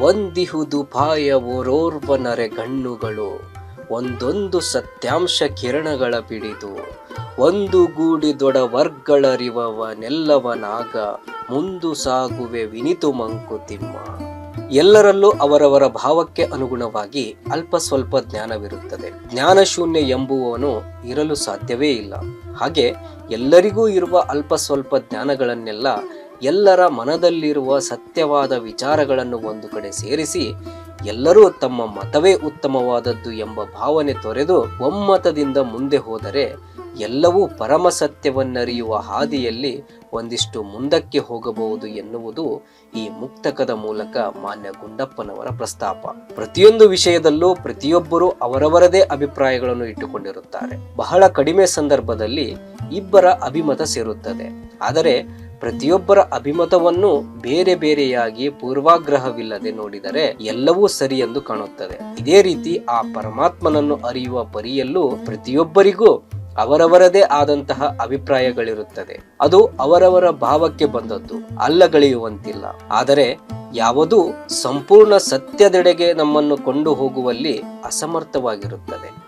ಒಂದಿಹುದು ಪಾಯ ಓರೋರ್ವನರೆ ಗಣ್ಣುಗಳು. ಒಂದೊಂದು ಸತ್ಯಾಂಶ ಕಿರಣಗಳ ಬಿಡಿದು, ಒಂದು ಗೂಡಿ ದೊಡ ವರ್ಗಳರಿವವನೆಲ್ಲವನಾಗ ಮುಂದು ಸಾಗುವೆ ವಿನಿತು ಮಂಕುತಿಮ್ಮ. ಎಲ್ಲರಲ್ಲೂ ಅವರವರ ಭಾವಕ್ಕೆ ಅನುಗುಣವಾಗಿ ಅಲ್ಪ ಸ್ವಲ್ಪ ಜ್ಞಾನವಿರುತ್ತದೆ. ಜ್ಞಾನ ಶೂನ್ಯ ಎಂಬುವವನು ಇರಲು ಸಾಧ್ಯವೇ ಇಲ್ಲ. ಹಾಗೆ ಎಲ್ಲರಿಗೂ ಇರುವ ಅಲ್ಪ ಸ್ವಲ್ಪ ಜ್ಞಾನಗಳನ್ನೆಲ್ಲ ಎಲ್ಲರ ಮನದಲ್ಲಿರುವ ಸತ್ಯವಾದ ವಿಚಾರಗಳನ್ನು ಒಂದು ಕಡೆ ಸೇರಿಸಿ ಎಲ್ಲರೂ ತಮ್ಮ ಮತವೇ ಉತ್ತಮವಾದದ್ದು ಎಂಬ ಭಾವನೆ ತೊರೆದು ಒಮ್ಮತದಿಂದ ಮುಂದೆ ಹೋದರೆ ಎಲ್ಲವೂ ಪರಮ ಸತ್ಯವನ್ನರಿಯುವ ಹಾದಿಯಲ್ಲಿ ಒಂದಿಷ್ಟು ಮುಂದಕ್ಕೆ ಹೋಗಬಹುದು ಎನ್ನುವುದು ಈ ಮುಕ್ತಕದ ಮೂಲಕ ಮಾನ್ಯ ಗುಂಡಪ್ಪನವರ ಪ್ರಸ್ತಾಪ. ಪ್ರತಿಯೊಂದು ವಿಷಯದಲ್ಲೂ ಪ್ರತಿಯೊಬ್ಬರು ಅವರವರದೇ ಅಭಿಪ್ರಾಯಗಳನ್ನು ಇಟ್ಟುಕೊಂಡಿರುತ್ತಾರೆ. ಬಹಳ ಕಡಿಮೆ ಸಂದರ್ಭದಲ್ಲಿ ಇಬ್ಬರ ಅಭಿಮತ ಸೇರುತ್ತದೆ. ಆದರೆ ಪ್ರತಿಯೊಬ್ಬರ ಅಭಿಮತವನ್ನು ಬೇರೆ ಬೇರೆಯಾಗಿ ಪೂರ್ವಾಗ್ರಹವಿಲ್ಲದೆ ನೋಡಿದರೆ ಎಲ್ಲವೂ ಸರಿ ಎಂದು ಕಾಣುತ್ತದೆ. ಇದೇ ರೀತಿ ಆ ಪರಮಾತ್ಮನನ್ನು ಅರಿಯುವ ಪರಿಯಲ್ಲೂ ಪ್ರತಿಯೊಬ್ಬರಿಗೂ ಅವರವರದೇ ಆದಂತಹ ಅಭಿಪ್ರಾಯಗಳಿರುತ್ತದೆ. ಅದು ಅವರವರ ಭಾವಕ್ಕೆ ಬಂದದ್ದು ಅಲ್ಲಗಳೆಯುವಂತಿಲ್ಲ ಆದರೆ ಯಾವುದು ಸಂಪೂರ್ಣ ಸತ್ಯದೆಡೆಗೆ ನಮ್ಮನ್ನು ಕೊಂಡು ಹೋಗುವಲ್ಲಿ ಅಸಮರ್ಥವಾಗಿರುತ್ತದೆ.